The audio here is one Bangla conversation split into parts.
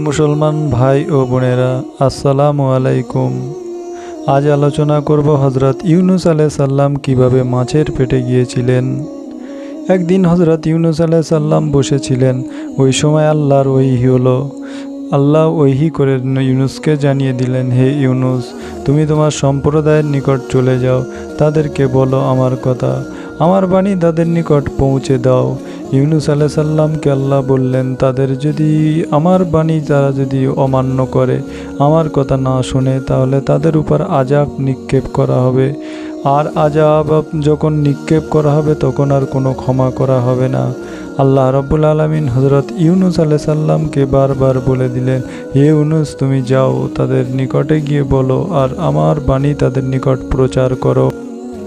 মুসলমান ভাই ও বোনেরা, আসসালামু আলাইকুম। আজ আলোচনা করব হজরত ইউনুস আলাহ সাল্লাম কীভাবে মাছের পেটে গিয়েছিলেন। একদিন হজরত ইউনুস আলাহ সাল্লাম বসেছিলেন, ওই সময় আল্লাহর ওইহি হলো। আল্লাহ ওইহি করে ইউনুসকে জানিয়ে দিলেন, হে ইউনুস, তুমি তোমার সম্প্রদায়ের নিকট চলে যাও, তাদেরকে বলো আমার কথা। আমার বাণী তাদের নিকট পৌঁছে দাও। ইউনুস আলাহ সাল্লামকে আল্লাহ বললেন, তাদের যদি, আমার বাণী তারা যদি অমান্য করে, আমার কথা না শোনে, তাহলে তাদের উপর আজাব নিক্ষেপ করা হবে। আর আজাব যখন নিক্ষেপ করা হবে, তখন আর কোনো ক্ষমা করা হবে না। আল্লাহ রব্বুল আলমিন হজরত ইউনুস আলাহ সাল্লামকে বারবার বলে দিলেন, হে ইউনুস, তুমি যাও, তাদের নিকটে গিয়ে বলো, আর আমার বাণী তাদের নিকট প্রচার করো।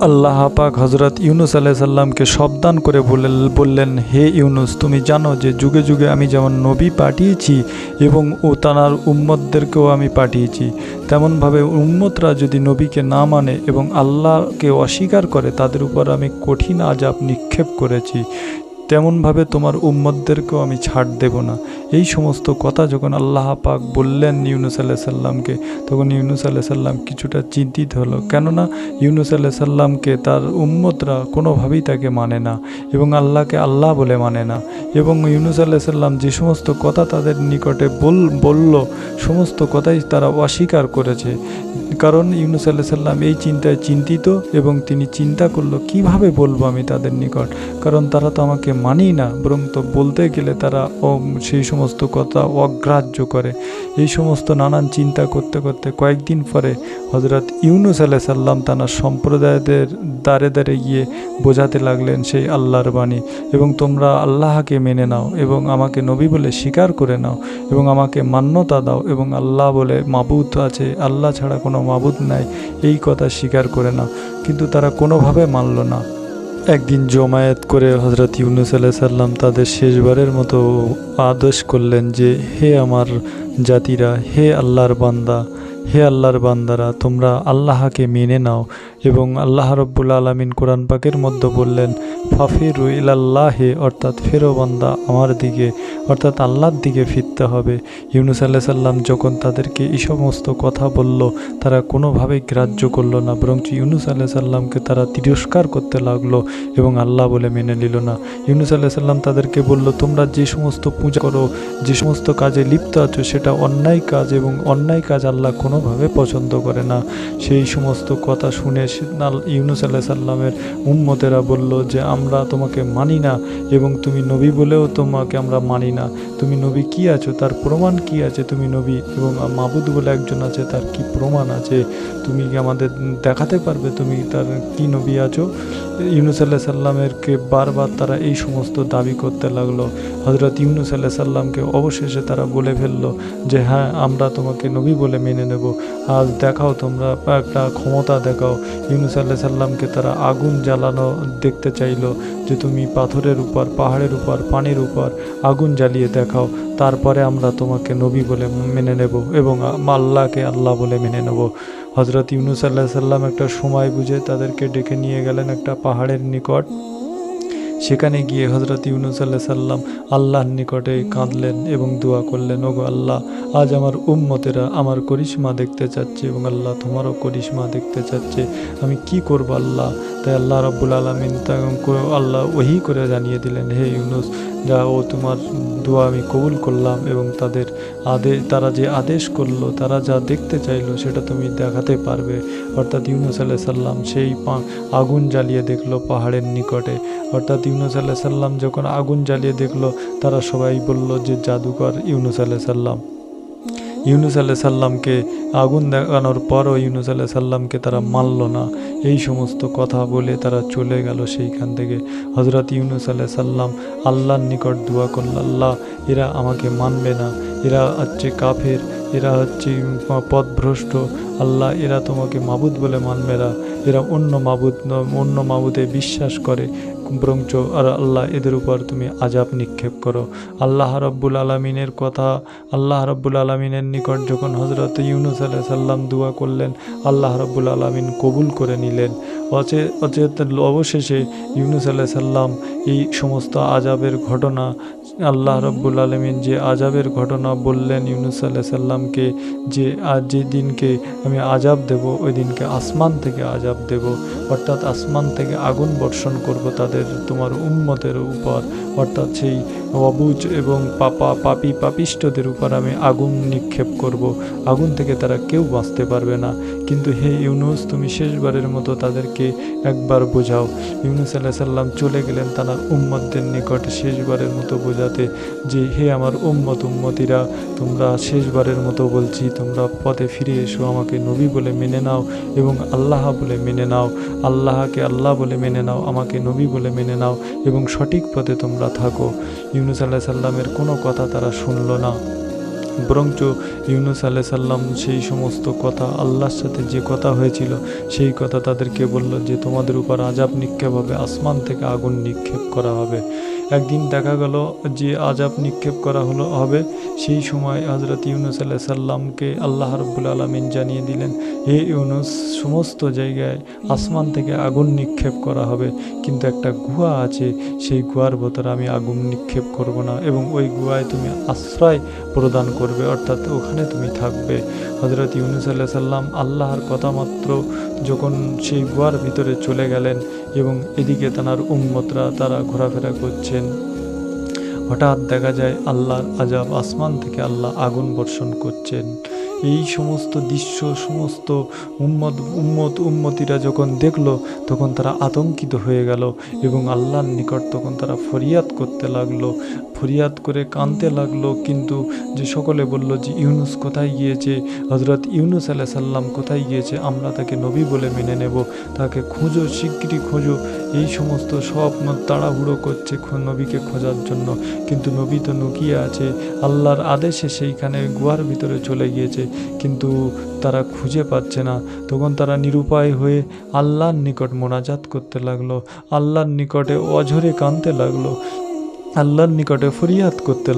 আল্লাহ পাক হজরত ইউনুস আলাহ সাল্লামকে সাবধান করে বলে বললেন, হে ইউনুস, তুমি জানো যে যুগে যুগে আমি যেমন নবী পাঠিয়েছি এবং ও তানার উম্মতদেরকেও আমি পাঠিয়েছি, তেমনভাবে উম্মতরা যদি নবীকে না মানে এবং আল্লাহকে অস্বীকার করে, তাদের উপর আমি কঠিন আজাব নিক্ষেপ করেছি। তেমনভাবে তোমার উম্মদদেরকেও আমি ছাড় দেব না। এই সমস্ত কথা যখন আল্লাহ পাক বললেন ইউনুস আল্লাহ সাল্লামকে তখন ইউনুস আল্লাহ সাল্লাম কিছুটা চিন্তিত হলো। কেননা ইউনুস আল্লাহ সাল্লামকে তার উম্মতরা কোনোভাবেই তাকে মানে না এবং আল্লাহকে আল্লাহ বলে মানে না। এবং ইউনুস আল্লাহ সাল্লাম যে সমস্ত কথা তাদের নিকটে বল, বলল, সমস্ত কথাই তারা অস্বীকার করেছে। কারণ ইউনুস আল্লাহ সাল্লাম এই চিন্তায় চিন্তিত এবং তিনি চিন্তা করল, কীভাবে বলব আমি তাদের নিকট? কারণ তারা তো আমাকে মানেই না, বরং তো বলতে গেলে তারা সেই সমস্ত কথা অগ্রাহ্য করে। এই সমস্ত নানান চিন্তা করতে করতে কয়েকদিন পরে হজরত ইউনুস আলাহ সাল্লাম সম্প্রদায়দের দ্বারে দ্বারে গিয়ে বোঝাতে লাগলেন সেই আল্লাহর বাণী এবং তোমরা আল্লাহকে মেনে নাও এবং আমাকে নবী বলে স্বীকার করে নাও এবং আমাকে মান্যতা দাও এবং আল্লাহ বলে মাবুদ আছে, আল্লাহ ছাড়া কোনো মাবুদ নাই, এই কথা স্বীকার করে নাও। কিন্তু তারা কোনোভাবে মানল না। একদিন জমায়েত করে হজরত ইউনুস আলাহ সাল্লাম তাদের শেষবারের মতো আদেশ করলেন যে, হে আমার জাতিরা, হে আল্লাহর বান্দা, হে আল্লাহর বান্দারা, তোমরা আল্লাহকে মেনে নাও এবং আল্লাহ রব্বুল আলমিন কোরআন পাকের মধ্যে বললেন, ফাফিরু ইলাল্লাহে অর্থাৎ ফেরো বান্দা আমার দিকে, অর্থাৎ আল্লাহর দিকে ফিরতে হবে। ইউনুস আল্লাহ সাল্লাম যখন তাদেরকে এই সমস্ত কথা বলল, তারা কোনোভাবেই গ্রাহ্য করল না বরং ইউনুস আল্লাহ সাল্লামকে তারা তিরস্কার করতে লাগল এবং আল্লাহ বলে মেনে নিল না। ইউনুস আল্লাহ সাল্লাম তাদেরকে বলল, তোমরা যে সমস্ত পূজা করো, যে সমস্ত কাজে লিপ্ত আছো, সেটা অন্যায় কাজ এবং অন্যায় কাজ আল্লাহ কোনোভাবে পছন্দ করে না। সেই সমস্ত কথা শুনে ইউনুস আল্লাহ সাল্লামের উম্মতেরা বলল যে, আমরা তোমাকে মানি না এবং তুমি নবী বলেও তোমাকে আমরা মানি না। তুমি নবী কি আছো? তার প্রমাণ কি আছে? তুমি নবী এবং মাবুদ বলে একজন আছে, তার কি প্রমাণ আছে? তুমি কি আমাদের দেখাতে পারবে তুমি তার কি নবী আছো? ইউনুস আল্লাহ সাল্লামেরকে বারবার তারা এই সমস্ত দাবি করতে লাগল। হজরত ইউনুস আল্লাহ সাল্লামকে অবশেষে তারা বলে ফেলল যে হ্যাঁ আমরা তোমাকে নবী বলে মেনে নেব। আজ দেখাও তোমরা একটা ক্ষমতা দেখাও। ইউনুস আল্লাহ সাল্লামকে তারা আগুন জ্বালানো দেখতে চাইল যে তুমি পাথরের উপর, পাহাড়ের উপর, পানির উপর আগুন জ্বালিয়ে দেখাও। তারপরে আমরা তোমাকে নবী বলে মেনে নেব এবং আল্লাহকে আল্লাহ বলে মেনে নেব। হজরত ইউনুস আল্লাহ সাল্লাম একটা সময় বুঝে তাদেরকে ডেকে নিয়ে গেলেন একটা পাহাড়ের নিকট। সেখানে গিয়ে হজরত ইউনুস আল্লাহ সাল্লাম আল্লাহর নিকটে কাঁদলেন এবং দোয়া করলেন, ওগো আল্লাহ, আজ আমার উম্মতেরা আমার করিশ্মা দেখতে চাচ্ছে এবং আল্লাহ তোমারও করিশ্মা দেখতে চাচ্ছে। আমি কি করব আল্লাহ? তাই আল্লাহ রব্বুল আলমিন আল্লাহ ওহি করে জানিয়ে দিলেন, হে ইউনুস, যা ও তোমার দোয়া আমি কবুল করলাম এবং তাদের আদেশ তারা যে আদেশ করল, তারা যা দেখতে চাইলো, সেটা তুমি দেখাতে পারবে। অর্থাৎ ইউনুস আল্লাহ সাল্লাম সেই পা আগুন জ্বালিয়ে দেখল পাহাড়ের নিকটে। অর্থাৎ ইউনুস আল্লাহ সাল্লাম যখন আগুন জ্বালিয়ে দেখল, তারা সবাই বলল যে জাদুকর ইউনুস আল্লাহ সাল্লাম ইউনুস আল্লাহ সাল্লামকে আগুন দেখানোর পরও ইউনুস আল্লাহ সাল্লামকে তারা মানল না। এই সমস্ত কথা বলে তারা চলে গেল সেইখান থেকে। হজরত ইউনুস আল্লাহ সাল্লাম আল্লাহর নিকট দোয়া করল, আল্লাহ, এরা আমাকে মানবে না। এরা হচ্ছে কাফের, এরা হচ্ছে পথভ্রষ্ট। আল্লাহ, এরা তোমাকে মাবুদ বলে মানবে না। এরা অন্য মাবুদ, অন্য মাবুদে বিশ্বাস করে। বরঞ্চ আর আল্লাহ এদের উপর তুমি আজাব নিক্ষেপ করো। আল্লাহ রব্বুল আলমিনের কথা, আল্লাহ রব্বুল আলমিনের নিকট যখন হজরত ইউনুস আলাহ সাল্লাম দোয়া করলেন, আল্লাহ রব্বুল আলমিন কবুল করে নিলেন। অচে অচেত অবশেষে ইউনুস আলাহ সাল্লাম এই সমস্ত আজাবের ঘটনা আল্লাহ রব্বুল আলমিন যে আজাবের ঘটনা বললেন ইউনুস আলাহ সাল্লামকে যে আজ যে দিনকে আমি আজাব দেব, ওই দিনকে আসমান থেকে আজাব দেব। অর্থাৎ আসমান থেকে আগুন বর্ষণ করব তাদের, তোমার উম্মতের উপর। অর্থাৎ সেই অবুজ এবং পাপা, পাপি পাপিষ্টদের উপর আমি আগুন নিক্ষেপ করব। আগুন থেকে তারা কেউ বাঁচতে পারবে না। কিন্তু হে ইউনুস, তুমি শেষবারের মতো তাদেরকে একবার বোঝাও। ইউনুস আল্লাহ সাল্লাম চলে গেলেন তারা উম্মতদের নিকট। শেষবারের মতো বোঝাতে যে হে আমার উম্মত উম্মতিরা, তোমরা শেষবারের মতো বলছি, তোমরা পথে ফিরে এসো আমাকে নবী বলে মেনে নাও এবং আল্লাহ বলে মেনে নাও। আল্লাহকে আল্লাহ বলে মেনে নাও, আমাকে নবী বলে মেনে নাও এবং সঠিক পথে তোমরা থাকো। ইউনুস আল্লাহ সাল্লামের কোনো কথা তারা শুনল না। বরঞ্চ ইউনুস আল্লাহ সাল্লাম সেই সমস্ত কথা, আল্লাহর সাথে যে কথা হয়েছিল, সেই কথা তাদেরকে বলল যে, তোমাদের উপর আজাব নিক্ষেপ হবে, আসমান থেকে আগুন নিক্ষেপ করা হবে। একদিন দেখা গেল যে আজাব নিক্ষেপ করা হলো হবে সেই সময় হজরত ইউনুস আল্লাহ সাল্লামকে আল্লাহ রব্বুল আলমিন জানিয়ে দিলেন, হে ইউনুস, সমস্ত জায়গায় আসমান থেকে আগুন নিক্ষেপ করা হবে, কিন্তু একটা গুহা আছে, সেই গুহার ভেতরে আমি আগুন নিক্ষেপ করব না এবং ওই গুহায় তুমি আশ্রয় প্রদান করবে, অর্থাৎ ওখানে তুমি থাকবে। হজরত ইউনুস আল্লাহ সাল্লাম আল্লাহর কথা মাত্র যখন সেই গুহার ভিতরে চলে গেলেন এবং এদিকে তার উম্মতরা তারা ঘোরাফেরা করছেন। হঠাৎ দেখা যায় আল্লাহর আজাব আসমান থেকে আল্লাহ আগুন বর্ষণ করছেন। এই সমস্ত দৃশ্য, সমস্ত উম্মত উম্মত, উম্মতিরা যখন দেখল, তখন তারা আতঙ্কিত হয়ে গেল এবং আল্লাহর নিকট তখন তারা ফরিয়াদ করতে লাগল, ফরিয়াদ করে কাঁদতে লাগল। কিন্তু যে সকলে বলল যে, ইউনুস কোথায় গিয়েছে? হজরত ইউনুস আলাহ সাল্লাম কোথায় গিয়েছে? আমরা তাকে নবী বলে মেনে নেব, তাকে খোঁজো, শিগগিরই খোঁজো। এই সমস্ত সব তাড়াহুড়ো করছে নবীকে খোঁজার জন্য। কিন্তু নবী তো নুকিয়ে আছে। আল্লাহর আদেশে সেইখানে গুহার ভিতরে চলে গিয়েছে। কিন্তু তারা খুঁজে পাচ্ছে না। তখন তারা নিরুপায় হয়ে আল্লাহর নিকট মোনাজাত করতে লাগল। আল্লাহর নিকটে অঝরে কাঁদতে লাগল। আল্লাহর নিকটে ফরিয়াদ করতে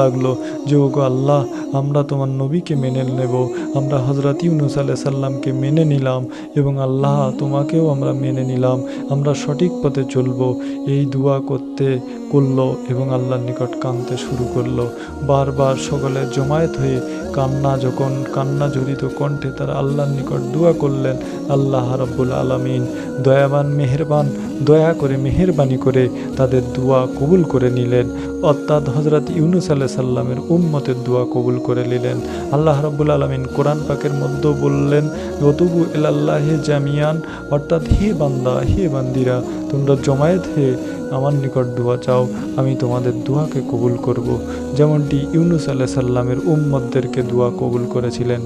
লাগল যে, ওগো আল্লাহ, আমরা তোমার নবীকে মেনে নেব। আমরা হজরত ইউনুস আলাহ সাল্লামকে মেনে নিলাম এবং আল্লাহ তোমাকেও আমরা মেনে নিলাম। আমরা সঠিক পথে চলবো। এই দোয়া করতে করল এবং আল্লাহর নিকট কাঁদতে শুরু করল। বারবার সকলে জমায়েত হয়ে কান্না যখন, কান্না জড়িত কণ্ঠে তারা আল্লাহর নিকট দোয়া করলেন, আল্লাহ রাব্বুল আলামিন, দয়াবান, মেহেরবান, দয়া করে মেহেরবানি করে তাদের দোয়া কবুল করে নিলেন। অর্থাৎ হজরত ইউনুস আল্লাহ সাল্লামের উম্মতের দোয়া কবুল করে নিলেন। আল্লাহ রাব্বুল আলামিন কোরআন পাকের মধ্যে বললেন অতুবু এলাল্লাহে জামিয়ান। অর্থাৎ, হে বান্দা, হে বান্দিরা, তোমরা জমায়েত হয়ে আমার নিকট দোয়া চাও, আমি তোমাদের দোয়াকে কবুল করব। যেমনটি ইউনুস আল্লাহ সাল্লামের উম্মতদেরকে দোয়া কবুল করেছিলেন।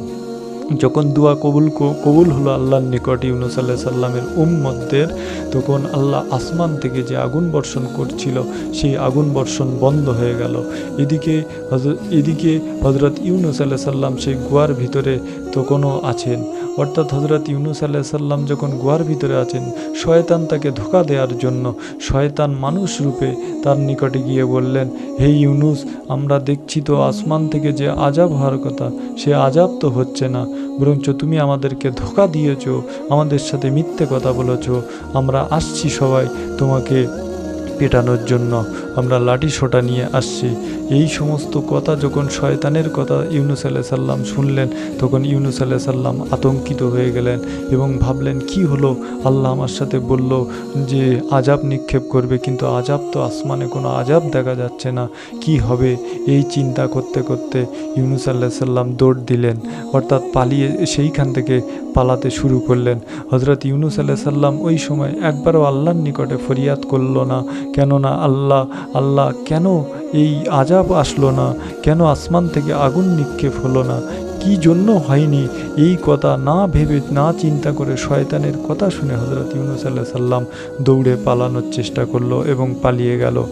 যখন দোয়া কবুল কবুল হলো আল্লাহর নিকট ইউনুস আল্লাহ সাল্লামের উম্মতদের, তখন আল্লাহ আসমান থেকে যে আগুন বর্ষণ করছিল, সেই আগুন বর্ষণ বন্ধ হয়ে গেল। এদিকে এদিকে হজরত ইউনুস আল্লাহ সাল্লাম সেই গুয়ার ভিতরে তখনও আছেন। অর্থাৎ হজরত ইউনুস আল্লাহ সাল্লাম যখন গুয়ার ভিতরে আছেন, শয়তান তাকে ধোকা দেওয়ার জন্য শয়তান মানুষ রূপে তার নিকটে গিয়ে বললেন, হে ইউনুস, আমরা দেখছি তো আসমান থেকে যে আজাব হওয়ার কথা, সে আজাব তো হচ্ছে না। বরঞ্চ তুমি আমাদেরকে ধোকা দিয়েছ, আমাদের সাথে মিথ্যে কথা বলেছ। আমরা আসছি সবাই তোমাকে পেটানোর জন্য। আমরা লাঠি সোটা নিয়ে আসছি। এই সমস্ত কথা যখন শয়তানের কথা ইউনুস আলাহ সাল্লাম শুনলেন, তখন ইউনুস আলাহ সাল্লাম আতঙ্কিত হয়ে গেলেন এবং ভাবলেন, কি হলো? আল্লাহ আমার সাথে বলল যে, আজাব নিক্ষেপ করবে, কিন্তু আজাব তো আসমানে কোনো আজাব দেখা যাচ্ছে না। কি হবে? এই চিন্তা করতে করতে ইউনুস আল্লাহ সাল্লাম দৌড় দিলেন, অর্থাৎ পালিয়ে সেইখান থেকে পালাতে শুরু করলেন। হজরত ইউনুস আল্লাহ সাল্লাম ওই সময় একবারও আল্লাহর নিকটে ফরিয়াদ করল না, কেননা আল্লাহ আল্লাহ, কেন এই আজাব আসলো না? কেন আসমান থেকে আগুন নিক্ষেপ হলো না? কি জন্য হয়নি? এই কথা না ভেবে, না চিন্তা করে শয়তানের কথা শুনে হজরত ইউনুস আল্লাহ সাল্লাম দৌড়ে পালানোর চেষ্টা করল এবং পালিয়ে গেল।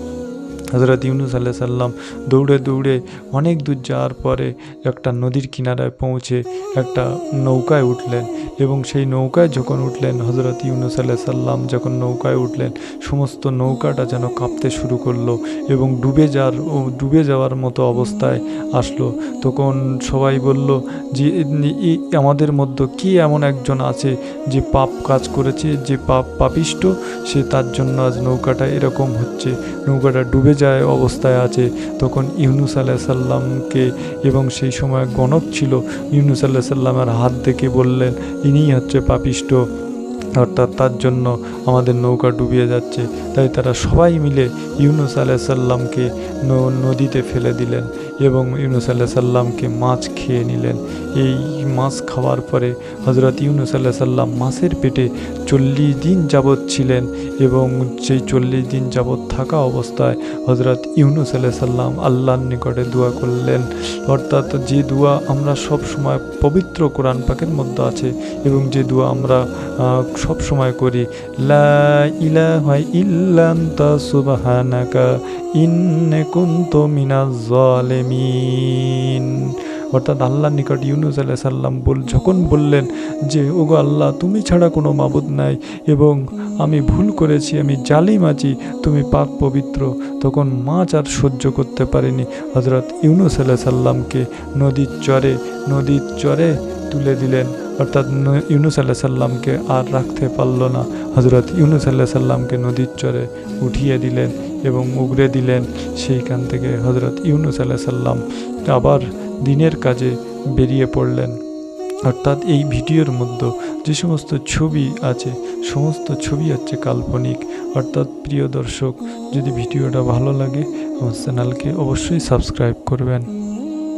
হজরত ইউনুস আল্লাহ সাল্লাম দৌড়ে দৌড়ে অনেক দূর যাওয়ার পরে একটা নদীর কিনারায় পৌঁছে একটা নৌকায় উঠলেন এবং সেই নৌকায় যখন উঠলেন হজরত ইউনুস আল্লাহ সাল্লাম যখন নৌকায় উঠলেন সমস্ত নৌকাটা যেন কাঁপতে শুরু করল এবং ডুবে যাওয়ার ডুবে যাওয়ার মতো অবস্থায় আসলো। তখন সবাই বলল যে আমাদের মধ্যে কি এমন একজন আছে যে পাপ কাজ করেছে, যে পাপ পাপিষ্ট? সে তার জন্য আজ নৌকাটা এরকম হচ্ছে, নৌকাটা ডুবে যায় অবস্থায় আছে। তখন ইউনুস আল্লাহ সাল্লামকে এবং সেই সময় গণক ছিল, ইউনুস আল্লাহ সাল্লামের হাত দেখে বললেন, ইনিই হচ্ছে পাপিষ্ট। অর্থাৎ তার জন্য আমাদের নৌকা ডুবিয়ে যাচ্ছে। তাই তারা সবাই মিলে ইউনুস আলাহ সাল্লামকে ন- নদীতে ফেলে দিলেন এবং ইউনুস আল্লাহ সাল্লামকে মাছ খেয়ে নিলেন। এই মাছ খাওয়ার পরে হজরত ইউনুস আল্লাহ সাল্লাম মাছের পেটে চল্লিশ দিন যাবৎ ছিলেন এবং সেই চল্লিশ দিন যাবৎ থাকা অবস্থায় হজরত ইউনুস আল্লাহ সাল্লাম আল্লাহর নিকটে দোয়া করলেন। অর্থাৎ যে দোয়া আমরা সব সময় পবিত্র কোরআন পাকের মধ্যে আছে এবং যে দোয়া আমরা সব সময় করি, লা ইলাহা ইল্লা আনতা সুবহানাকা ইন্নী কুনতু মিনাজ জালিমিন। অর্থাৎ নিকট ইউনুস আলাইহিস সাল্লাম বল যখন বললেন যে, ওগো আল্লাহ, তুমি ছাড়া কোনো মাবুদ নাই এবং আমি ভুল করেছি, আমি জালিম আছি, তুমি পাক পবিত্র। তখন মাছ আর সহ্য করতে পারেনি। হজরত ইউনুস আলাইহিস সাল্লামকে নদীর চরে নদীর চরে তুলে দিলেন। অর্থাৎ ইউনুস আল্লাহ সাল্লামকে আর রাখতে পারল না। হজরত ইউনুস আল্লাহ সাল্লামকে নদীর চরে উঠিয়ে দিলেন এবং উগরে দিলেন। সেইখান থেকে হজরত ইউনুস আল্লাহ সাল্লাম আবার দিনের কাজে বেরিয়ে পড়লেন। অর্থাৎ এই ভিডিওর মধ্যে যে সমস্ত ছবি আছে, সমস্ত ছবি হচ্ছে কাল্পনিক। অর্থাৎ প্রিয় দর্শক, যদি ভিডিওটা ভালো লাগে, আমার চ্যানেলকে অবশ্যই সাবস্ক্রাইব করবেন।